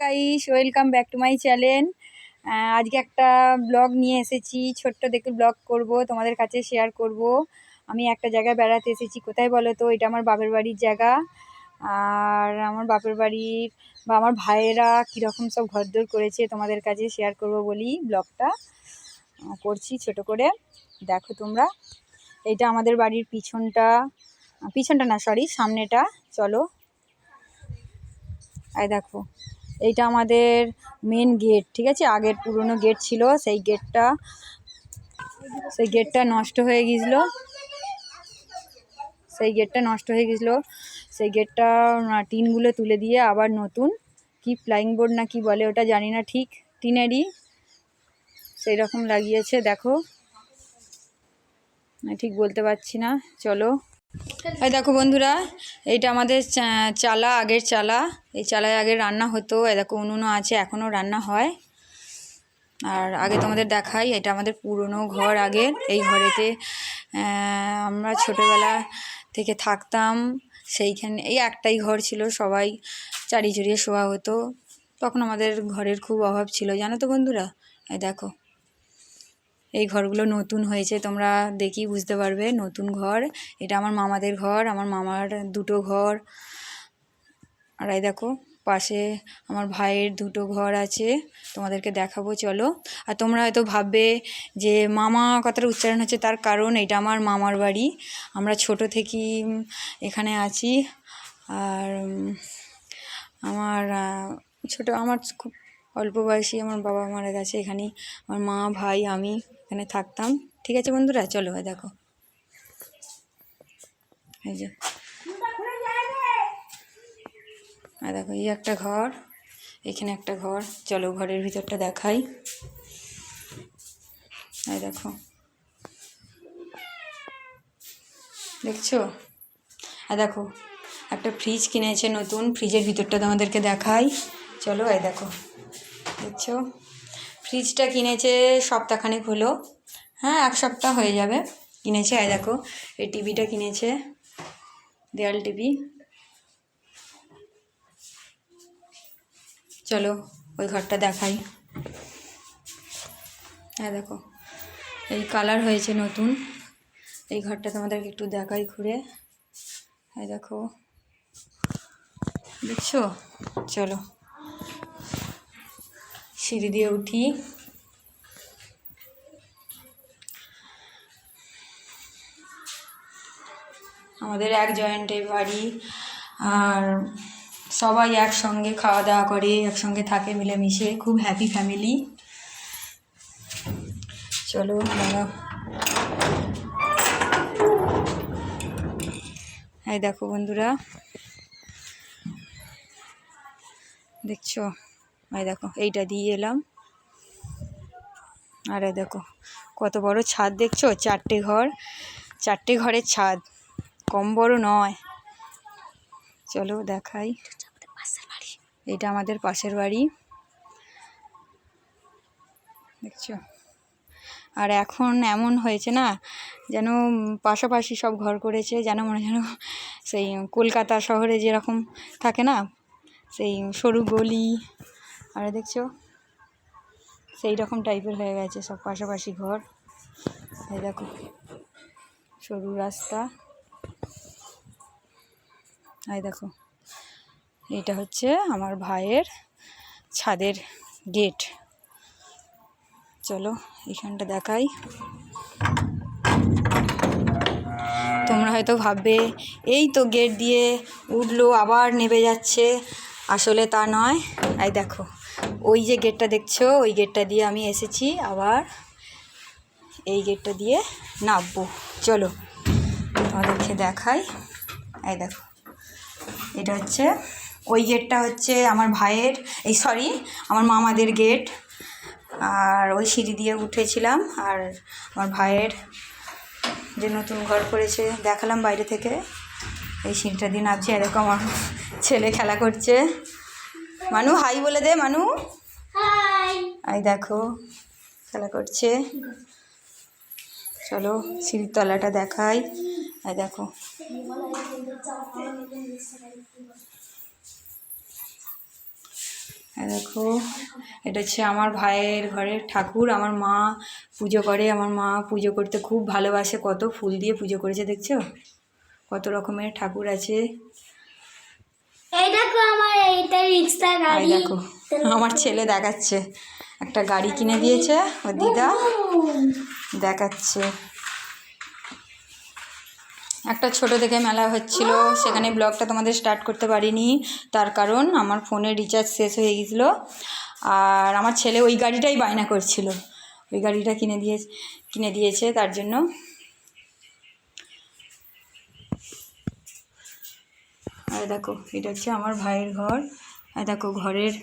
Guys welcome back to my channel আজকে একটা blog নিয়ে এসেছি, ছোট্ট দেখে ব্লগ করব, তোমাদের কাছে শেয়ার করব। আমি একটা জায়গায় বেড়াতে এসেছি, কোথায় বলো তো? এটা আমার বাপের বাড়ির জায়গা। আর আমার বাপের বাড়ির বা আমার ভাইয়েরা কীরকম সব ঘরদোর করেছে, তোমাদের কাছে শেয়ার করব বলি ব্লগটা করছি ছোট করে। দেখো তোমরা এটা আমাদের বাড়ির পিছনটা। পিছনটা না সরি সামনেটা। চলো। এই দেখো। এইটা আমাদের মেন গেট ঠিক আছে? আগের পুরনো গেট ছিল, সেই গেটটা সেই গেটটা নষ্ট হয়ে গিয়েছিল। সেই গেটটা নষ্ট হয়ে গেছিল সেই গেটটা টিনগুলো তুলে দিয়ে আবার নতুন। কি ফ্লাইং বোর্ড না কি বলে ওটা জানি না ঠিক। টিনেরই। সেই রকম লাগিয়েছে, দেখো। ঠিক বলতে পারছি না। চলো। এই দেখো বন্ধুরা, এইটা আমাদের চালা, আগের চালা। এই চালায় আগে রান্না হতো, এই দেখো উনুনও আছে, এখনও রান্না হয়। আর আগে তোমাদের দেখাই, এটা আমাদের পুরনো ঘর আগের এই ঘরেতে আমরা ছোটোবেলা থেকে থাকতাম, সেইখানে, এই একটাই ঘর ছিল, সবাই চারি চড়িয়ে শোয়া হতো। তখন আমাদের ঘরের খুব অভাব ছিল, জানো তো বন্ধুরা? এই দেখো এই ঘরগুলো নতুন হয়েছে, তোমরা দেখি বুঝতে পারবে, নতুন ঘর। এটা আমার মামাদের ঘর, আমার মামার দুটো ঘর। আর এই দেখো, পাশে আমার ভাইয়ের দুটো ঘর আছে, তোমাদেরকে দেখাবো, চলো। আর তোমরা হয়তো ভাববে যে মামা কথাটা উচ্চারণ হচ্ছে তার কারণ, এটা আমার মামার বাড়ি। আমরা ছোট থেকেই এখানে আছি। আর আমার ছোট, আমার খুব অল্প বয়সী আমার বাবা মারা গেছে এখানেই। আমার মা, ভাই, আমি। এখানে থাকতাম। ঠিক আছে বন্ধুরা, চলো দেখো। এই যে। আর দেখো, এই একটা ঘর, এখানে একটা ঘর। চলো ঘরের ভিতরটা দেখাই। আর দেখো। দেখছ? আর দেখো, একটা ফ্রিজ কিনেছে নতুন। ফ্রিজের ভিতরটা তোমাদেরকে দেখাই। চলো এই দেখো। দেখছ? ফ্রিজটা কিনেছে সপ্তাহখানেক হলো। হ্যাঁ এক সপ্তাহ হয়ে যাবে। কিনেছে, এই দেখো, এই টিভিটা কিনেছে, দেয়াল টিভি। চলো, ওই ঘরটা দেখাই। হ্যাঁ দেখো, এই কালার হয়েছে নতুন। এই ঘরটা তোমাদেরকে একটু দেখাই ঘুরে। এই দেখো, দেখছ? চলো। সিঁড়ি দিয়ে উঠি। আমাদের এক জয়েন্টে বাড়ি, আর সবাই একসঙ্গে খাওয়া দাওয়া করে, একসঙ্গে থাকে মিলেমিশে, খুব হ্যাপি ফ্যামিলি চলো দাঁড়াও এই দেখো বন্ধুরা। দেখছ? এই দেখো, এইটা দিয়ে এলাম। আর দেখো, কত বড় ছাদ দেখছ? চারটে ঘর, চারটে ঘরের ছাদ। কম বড় নয়। চলো দেখাই। এটা আমাদের পাশের বাড়ি। দেখছ? আর এখন এমন হয়েছে না, যেন পাশাপাশি সব ঘর করেছে, যেন মনে যেন সেই কলকাতা শহরে যেরকম থাকে না, সেই সরু গলি আর দেখছ? সেই রকম টাইপের হয়ে গেছে সব পাশাপাশি ঘর। এই দেখো, সরু রাস্তা। এই দেখো এটা হচ্ছে আমার ভাইয়ের ছাদের গেট চলো, এখানটা দেখাই। তোমরা হয়তো ভাববে, এই তো গেট দিয়ে উঠল, আবার নেমে যাচ্ছে। আসলে তা নয়। এই দেখো। ওই যে গেটটা দেখছ, ওই গেটটা দিয়ে আমি এসেছি আবার এই গেটটা দিয়ে নামবো। চলো, তোমাদেরকে দেখাই। এই দেখো, এটা হচ্ছে, ওই গেটটা হচ্ছে আমার ভাইয়ের, এই সরি আমার মামাদের গেট আর ওই সিঁড়ি দিয়ে উঠেছিলাম, আর আমার ভাইয়ের যে নতুন ঘর করেছে, দেখালাম বাইরে থেকে। এই সিঁড়িটা দিয়ে নামছি এরকম আমার ছেলে খেলা করছে। মানু হাই বলে দে মানু। এই দেখো খেলা করছে। চলো সিঁড়ির তলাটা দেখাই। এই দেখো। আর দেখো এটা হচ্ছে আমার ভাইয়ের ঘরের ঠাকুর। আমার মা পুজো করে আমার মা পুজো করতে খুব ভালোবাসে। কত ফুল দিয়ে পুজো করেছে দেখছ? কত রকমের ঠাকুর আছে। এই দেখো আমার এইটা রিক্সা গাড়ি। দেখো আমার ছেলে দেখাচ্ছে। একটা গাড়ি কিনে দিয়েছে ও দিদা। দেখাচ্ছে। একটা ছোট থেকে মেলা হচ্ছিল সেখানে ব্লগটা তোমাদের স্টার্ট করতে পারিনি। তার কারণ আমার ফোনে রিচার্জ শেষ হয়ে গেছিল। আর আমার ছেলে ওই গাড়িটাই বায়না করছিল। ওই গাড়িটা কিনে দিয়ে কিনে দিয়েছে তার জন্য। আর দেখো এটা হচ্ছে আমার ভাইয়ের ঘর। আর দেখো ঘরের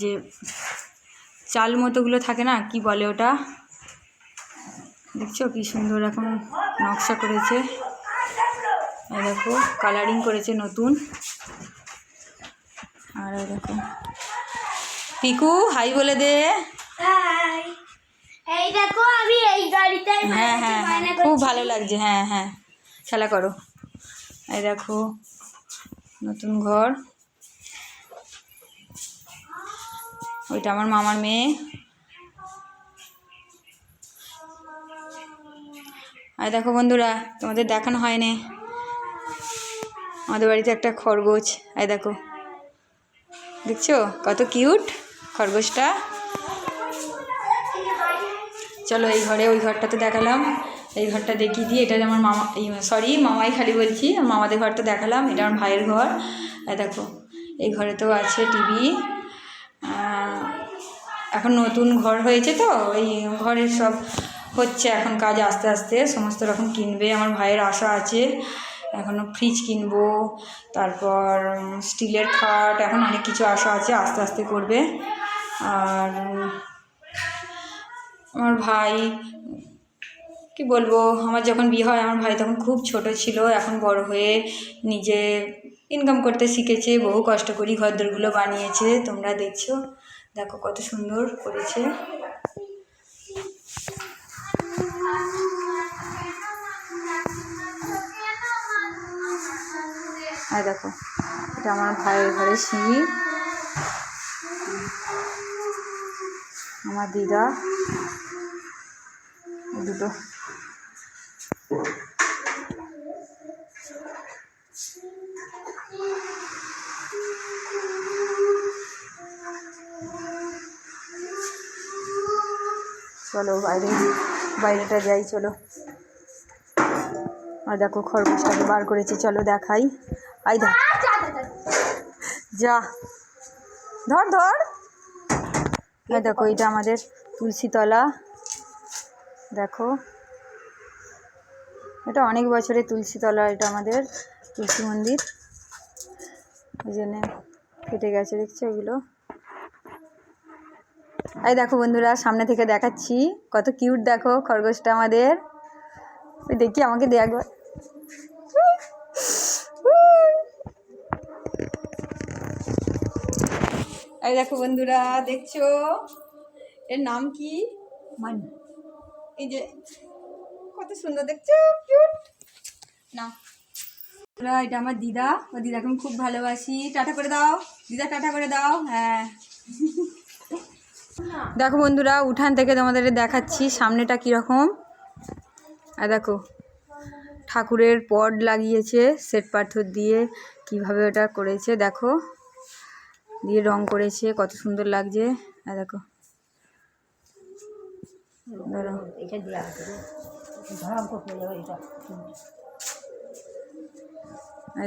যে চাল মতোগুলো থাকে না কি বলে ওটা? দেখছ কি সুন্দর এখন নকশা করেছে। দেখো কালারিং করেছে নতুন। আর দেখো পিকু হাই বলে দে। এই দেখো আমি এই গাড়িটাই হ্যাঁ হ্যাঁ হ্যাঁ খুব ভালো লাগছে হ্যাঁ হ্যাঁ খেলা করো। এই দেখো নতুন ঘর। ওইটা আমার মামার মেয়ে। আর দেখো বন্ধুরা, তোমাদের দেখানো হয়নি। আমাদের বাড়িতে একটা খরগোশ। এই দেখো। দেখছ? কত কিউট খরগোশটা। চলো এই ঘরে ওই ঘরটা তো দেখালাম। এই ঘরটা দেখিয়ে দিয়ে এটা আমার মামা সরি মামাই খালি বলছি। মামাদের ঘরটা দেখালাম। এটা আমার ভাইয়ের ঘর। দেখো, এই ঘরে তো আছে টিভি। এখন নতুন ঘর হয়েছে তো এই ঘরের সব হচ্ছে এখন কাজ আস্তে আস্তে। সমস্ত রকম কিনবে। আমার ভাইয়ের আশা আছে। এখনও ফ্রিজ কিনবো। তারপর স্টিলের খাট। এখন অনেক কিছু আশা আছে, আস্তে আস্তে করবে। আর আমার ভাই কি বলব, আমার যখন বিয়ে হয়, আমার ভাই তখন খুব ছোট ছিল। এখন বড় হয়ে নিজে ইনকাম করতে শিখেছে, বহু কষ্ট করি, ঘরদোরগুলো বানিয়েছে। তোমরা দেখছ, দেখো কত সুন্দর করেছে। আর দেখো, এটা আমার ভাইয়ের ঘরে সিঁড়ি। আমার দিদা। দুটো। চলো বাইরে বাইরেটা যাই চলো। আর দেখো খরগোশটাকে বার করেছি চলো দেখাই। আই দেখ। যা ধর ধর। এই দেখো এটা আমাদের তুলসীতলা। দেখো। এটা অনেক বছরের তুলসীতলা এটা আমাদের তুলসী মন্দির। ওই জন্যে কেটে গেছে দেখছ এগুলো? এই দেখো বন্ধুরা, সামনে থেকে দেখাচ্ছি। কত কিউট দেখো খরগোশটা আমাদের। দেখি, আমাকে দে একবার। এই দেখো বন্ধুরা, দেখছ? এর নাম কি? মানি এই যে, কত সুন্দর, দেখছ? কিউট। না এটা আমার দিদা। ও দিদাকে আমি খুব ভালোবাসি। টাটা করে দাও। দিদা, টাটা করে দাও। হ্যাঁ। দেখো বন্ধুরা, উঠান থেকে তোমাদের দেখাচ্ছি, সামনেটা কীরকম। আর দেখো, ঠাকুরের পড লাগিয়েছে শ্বেত পাথর দিয়ে কীভাবে ওটা করেছে, দেখো। দিয়ে রং করেছে, কত সুন্দর লাগছে। আর দেখো।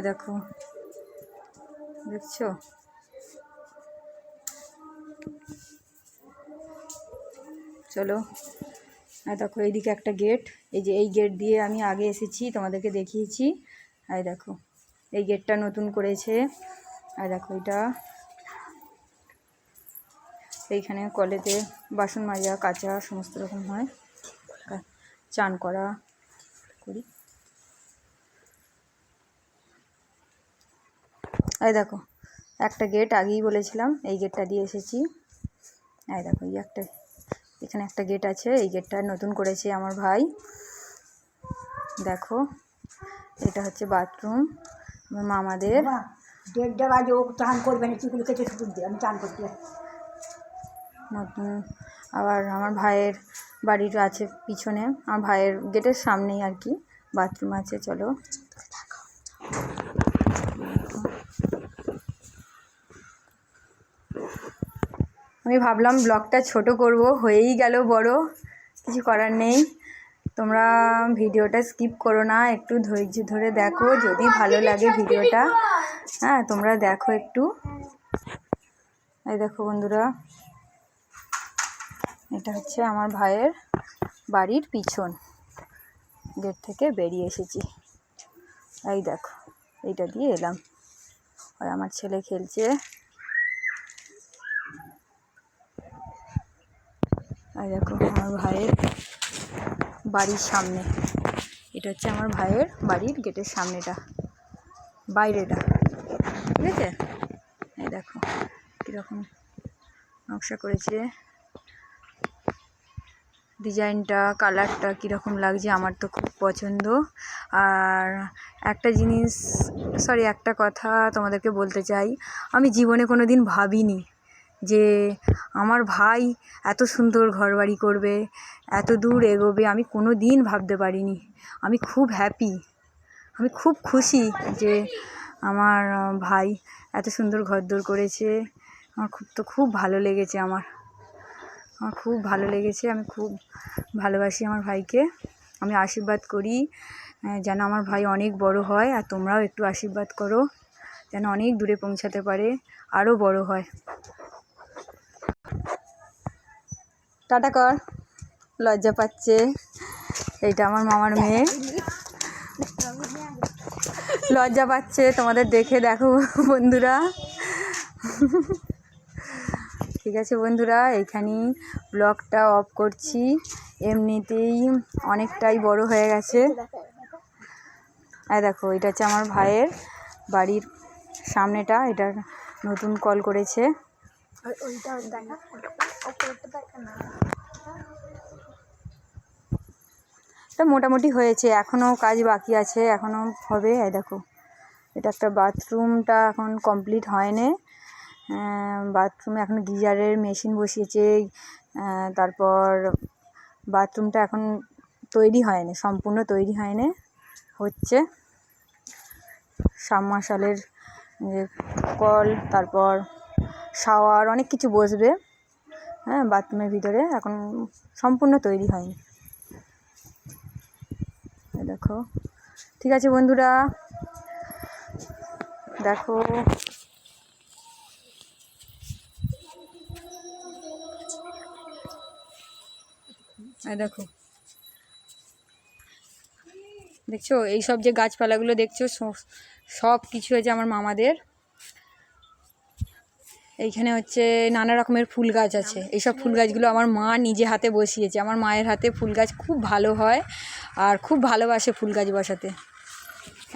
দেখো। দেখছ? চলো। আর দেখো, এইদিকে একটা গেট এই যে এই গেট দিয়ে আমি আগে এসেছি, তোমাদেরকে দেখিয়েছি। আর দেখো, এই গেটটা নতুন করেছে। আর দেখো, এটা। এইখানে কলেতে বাসন মাজা, কাচা, সমস্ত রকম হয়। চান করা করি। এই দেখো, একটা গেট আগেই বলেছিলাম, এই গেটটা দিয়ে এসেছি। এই দেখো, এই একটা এখানে একটা গেট আছে এই গেটটা নতুন করেছে আমার ভাই। দেখো এটা হচ্ছে বাথরুম আমার মামাদের। দেড়টা বাজে ও চান করবে না চিকুলো কেটে শুকুন দিয়ে আমি চান করতে নতুন আবার আমার ভাইয়ের বাড়ির আছে পিছনে আমার ভাইয়ের গেটের সামনেই আর কি বাথরুম আছে চলো। আমি ভাবলাম ব্লগটা ছোট করব, হয়েই গেল বড়, কিছু করার নেই। তোমরা ভিডিওটা স্কিপ করো না, একটু ধৈর্য ধরে দেখো, যদি ভালো লাগে ভিডিওটা। হ্যাঁ তোমরা দেখো একটু। এই দেখো বন্ধুরা, এটা হচ্ছে আমার ভাইয়ের বাড়ির পিছন গেট থেকে বেরিয়ে এসেছি। এই দেখো, এইটা দিয়ে এলাম। আর আমার ছেলে খেলছে। এই দেখো আমার ভাইয়ের বাড়ির সামনে। এটা হচ্ছে আমার ভাইয়ের বাড়ির গেটের সামনেটা, বাইরেটা, ঠিক আছে? এই দেখো কীরকম নকশা করেছে। ডিজাইনটা, কালারটা কীরকম লাগছে আমার তো খুব পছন্দ। আর একটা জিনিস, সরি একটা কথা তোমাদেরকে বলতে চাই। আমি জীবনে কোনো দিন ভাবিনি যে আমার ভাই এত সুন্দর ঘরবাড়ি করবে, এত দূর এগোবে, আমি কোনো দিন ভাবতে পারিনি। আমি খুব হ্যাপি আমি খুব খুশি যে আমার ভাই এত সুন্দর ঘরদোর করেছে। আমার খুব, তো খুব ভালো লেগেছে আমার। আমার খুব ভালো লেগেছে, আমি খুব ভালোবাসি আমার ভাইকে। আমি আশীর্বাদ করি যেন আমার ভাই অনেক বড় হয়, আর তোমরাও একটু আশীর্বাদ করো, যেন অনেক দূরে পৌঁছাতে পারে, আরও বড় হয়। টাটা কর। লজ্জা পাচ্ছে। এইটা আমার মামার মেয়ে। লজ্জা পাচ্ছে। তোমাদের দেখে দেখো বন্ধুরা। ঠিক আছে বন্ধুরা, এইখানেই ব্লগটা অফ করছি। এমনিতেই অনেকটাই বড় হয়ে গেছে। আর দেখো, এটা হচ্ছে আমার ভাইয়ের বাড়ির সামনেটা। এটা নতুন কল করেছে। এটা মোটামুটি হয়েছে, এখনও কাজ বাকি আছে, এখনও হবে, এই দেখো। এটা একটা বাথরুমটা এখন কমপ্লিট হয়নি। বাথরুমে এখন গিজারের মেশিন বসিয়েছে তারপর বাথরুমটা এখন তৈরি হয়নি, সম্পূর্ণ তৈরি হয়নি, হচ্ছে। সাবমার্শালের যে কল, তারপর শাওয়ার, অনেক কিছু বসবে। হ্যাঁ বাথরুমের ভিতরে। এখন সম্পূর্ণ তৈরি হয়নি। দেখো। ঠিক আছে বন্ধুরা। দেখো। দেখো। দেখছ? এই সব যে গাছপালাগুলো দেখছ সব কিছু হয়েছে আমার মামাদের। এইখানে হচ্ছে নানা রকমের ফুল গাছ আছে। এইসব ফুল গাছগুলো আমার মা নিজে হাতে বসিয়েছে। আমার মায়ের হাতে ফুল গাছ খুব ভালো হয় আর খুব ভালোবাসে ফুল গাছ বসাতে।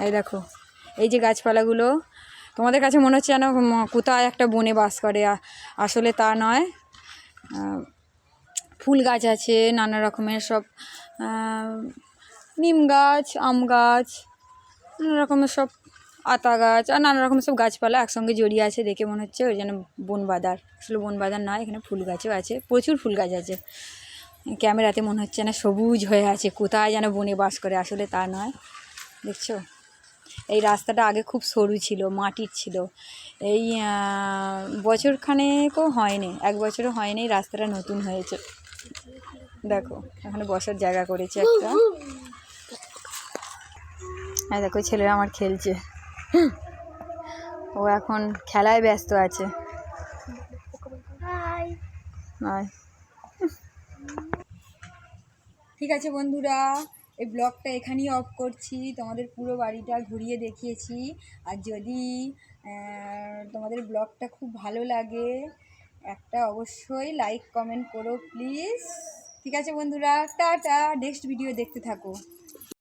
এই দেখো, এই যে গাছপালাগুলো, তোমাদের কাছে মনে হচ্ছে যেন কোথায় একটা বনে বাস করে। আসলে তা নয়। ফুল গাছ আছে, নানা রকমের সব নিম গাছ, আম গাছ, নানা রকমের সব আতা গাছ আর নানা রকমের সব গাছপালা একসঙ্গে জড়িয়ে আছে দেখে মনে হচ্ছে ওই যেন বনবাদার। আসলে বনবাদার নয়, এখানে ফুল গাছও আছে, প্রচুর ফুল গাছ আছে। ক্যামেরাতে মনে হচ্ছে না সবুজ হয়ে আছে, কোথায় যেন বনে বাস করে, আসলে তা নয়। দেখছ? এই রাস্তাটা আগে খুব সরু ছিল, মাটির ছিল। এই বছরখানেকও হয়নি, এক বছরও হয়নি রাস্তাটা নতুন হয়েছে। দেখো, এখানে বসার জায়গা করেছে একটা। হ্যাঁ দেখো, ছেলেরা আমার খেলছে। ও এখন খেলায় ব্যস্ত আছে। ঠিক আছে বন্ধুরা এই ব্লগটা এখানেই অফ করছি। তোমাদের পুরো বাড়িটা ঘুরিয়ে দেখিয়েছি। আর যদি তোমাদের ব্লগটা খুব ভালো লাগে একটা অবশ্যই লাইক কমেন্ট করো প্লিজ ঠিক আছে বন্ধুরা টাটা। নেক্সট ভিডিও দেখতে থাকো।